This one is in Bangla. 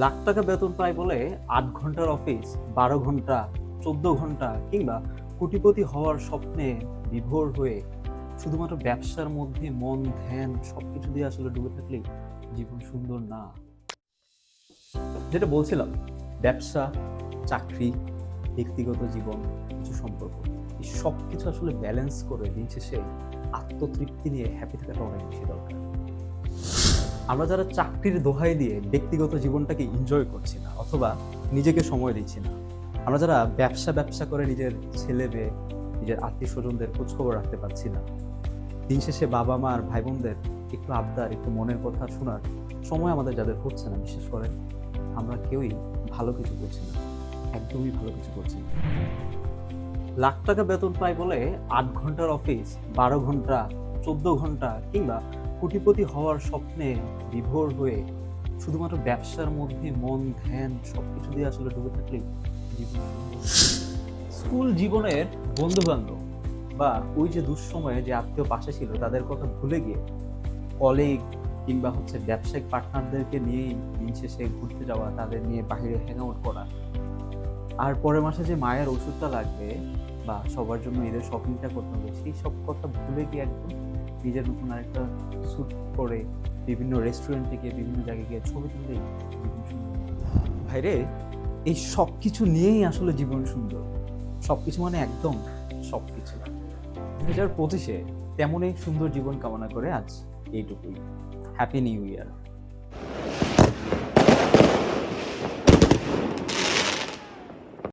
লাখ টাকা বেতন পায় বলে আট ঘণ্টার অফিস, বারো ঘণ্টা, চোদ্দ ঘণ্টা কিংবা কোটিপতি হওয়ার স্বপ্নে বিভোর হয়ে শুধুমাত্র ব্যবসার মধ্যে মন, ধ্যান সবকিছু দিয়ে আসলে ডুবে থাকলে জীবন সুন্দর না। যেটা বলছিলাম, ব্যবসা, চাকরি, ব্যক্তিগত জীবন, কিছু সম্পর্ক, এই সব কিছু আসলে ব্যালেন্স করে দিন শেষে আত্মতৃপ্তি নিয়ে হ্যাপি থাকাটা অনেক বেশি দরকার। আমরা যারা চাকরির দোহাই দিয়ে ব্যক্তিগত জীবনটাকে এনজয় করছি না, অথবা নিজেকে সময় দিচ্ছি না, আমরা যারা ব্যবসা ব্যবসা করে নিজের ছেলে মেয়ে নিজের আত্মীয় স্বজনদের খোঁজখবর রাখতে পারছি না, দিন শেষে বাবা মা আর ভাই বোনদের একটু আবদার, একটু মনের কথা শোনার সময় আমাদের যাদের হচ্ছে না, বিশেষ করে আমরা কেউই ভালো কিছু করছি না, একদমই ভালো কিছু করছি না। লাখ টাকা বেতন পায় বলে আট ঘণ্টার অফিস বারো ঘণ্টা, চোদ্দ ঘণ্টা কিংবা কোটিপতি হওয়ার স্বপ্নে বিভোর হয়ে শুধুমাত্র ব্যবসার মধ্যে মন, ধ্যান সবকিছু দিয়ে আসলে ডুবে জীবন স্কুল জীবনের বন্ধু বান্ধব বা ওই যে দুঃসময়ে যে আত্মীয় পাশে ছিল, তাদের কথা ভুলে গিয়ে কলিগ কিংবা হচ্ছে ব্যবসায়িক পার্টনারদেরকে নিয়েই দিন শেষে ঘুরতে যাওয়া, তাদের নিয়ে বাইরে হ্যাং আউট করা। আর পরের মাসে যে মায়ের ওষুধটা লাগবে বা সবার জন্য এদের শপিংটা করতে হবে, সেই সব কথা ভুলে গিয়ে একদম নিজের নতুন আরেকটা স্যুট পরে বিভিন্ন রেস্টুরেন্টে গিয়ে বিভিন্ন জায়গায় গিয়ে ছবি তুলে ভাইরে, এই সব কিছু নিয়েই আসলে জীবন সুন্দর। সব কিছু মানে একদম সব কিছু দু হাজার পঁচিশে তেমনই সুন্দর জীবন কামনা করে আজ এইটুকুই। Happy new year